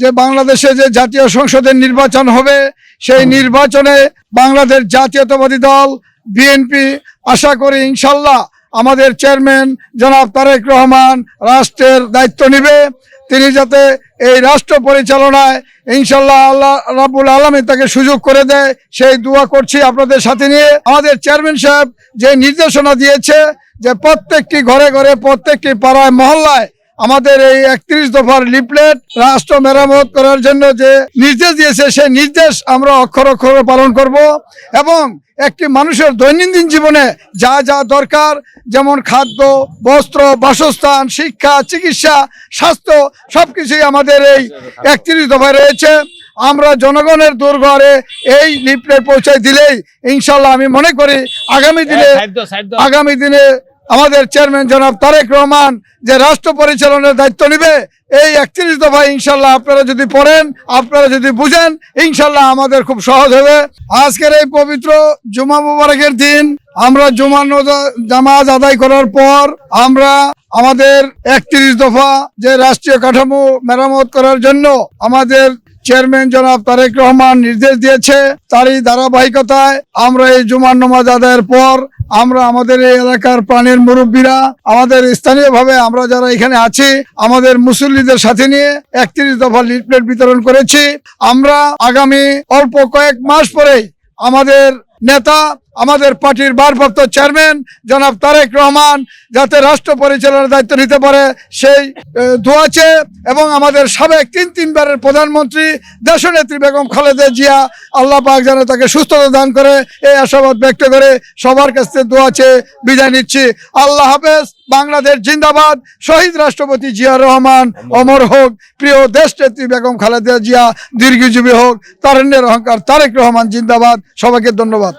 যে বাংলাদেশে যে জাতীয় সংসদের নির্বাচন হবে সেই নির্বাচনে বাংলাদেশ জাতীয়তাবাদী দল বিএনপি আশা করি ইনশাল্লাহ আমাদের চেয়ারম্যান জনাব তারেক রহমান রাষ্ট্রের দায়িত্ব নেবে। তিনি যাতে এই রাষ্ট্র পরিচালনায় ইনশাল্লাহ আল্লাহ রাবুল আলমী তাকে সুযোগ করে দেয় সেই দোয়া করছি আপনাদের সাথে নিয়ে। আমাদের চেয়ারম্যান সাহেব যে নির্দেশনা দিয়েছে যে প্রত্যেকটি ঘরে ঘরে প্রত্যেকটি পাড়ায় মহল্লায় আমাদের এই একত্রিশ দফার লিফলেট রাষ্ট্র মেরামত করার জন্য যে নির্দেশ দিয়েছে সেই নির্দেশ আমরা অক্ষর অক্ষরে পালন করব এবং একটি মানুষের দৈনন্দিন জীবনে যা যা দরকার যেমন খাদ্য বস্ত্র বাসস্থান শিক্ষা চিকিৎসা স্বাস্থ্য সব কিছুই আমাদের এই একত্রিশ দফায় রয়েছে। আমরা জনগণের দুর্ঘরে এই লিফলেট পৌঁছায় দিলেই ইনশাল্লাহ আমি মনে করি আগামী দিনে আগামী দিনে আমাদের চেয়ারম্যান জনাব তারেক রহমান যে রাষ্ট্র পরিচালনার দায়িত্ব নেবে, এই একত্রিশ দফা ইনশাল্লাহ আপনারা যদি পড়েন, আপনারা যদি বুঝেন, ইনশাল্লাহ আমাদের খুব সহজ হবে। আজকের এই পবিত্র জুমা মুবারকের দিন, আমরা জুমা জামাজ আদায় করার পর আমরা আমাদের একত্রিশ দফা যে রাষ্ট্রীয় কাঠামো মেরামত করার জন্য আমাদের চেয়ারম্যান জনাব তারেক রহমান নির্দেশ দিয়েছে তারই ধারাবাহিকতায় আমরা এই জুমার নামাজ আদায়ের পর আমরা আমাদের এই এলাকার প্রাণের মুরব্বীরা, আমাদের স্থানীয়ভাবে আমরা যারা এখানে আছি, আমাদের মুসল্লিদের সাথে নিয়ে একত্রিশ দফা লিফলেট বিতরণ করেছি। আমরা আগামী অল্প কয়েক মাস পরেই আমাদের নেতা আমাদের পার্টির ভারপ্রাপ্ত চেয়ারম্যান জনাব তারেক রহমান যাতে রাষ্ট্র পরিচালনার দায়িত্ব নিতে পারে, সেই দোয়াছে এবং আমাদের সাবেক তিন তিনবারের প্রধানমন্ত্রী দেশনেত্রী বেগম খালেদা জিয়া আল্লাহ পাক যেন তাকে সুস্থতা দান করে, এই আশাবাদ ব্যক্ত করে সবার কাছ দোয়াছে বিদায় নিচ্ছি। আল্লাহ হাফেজ, বাংলাদেশ জিন্দাবাদ, শহীদ রাষ্ট্রপতি জিয়া রহমান, অমর হোক, প্রিয় দেশ নেত্রী বেগম খালেদা জিয়া, দীর্ঘজীবী হোক, তারণ্যের অহংকার তারেক রহমান জিন্দাবাদ, সবাইকে ধন্যবাদ।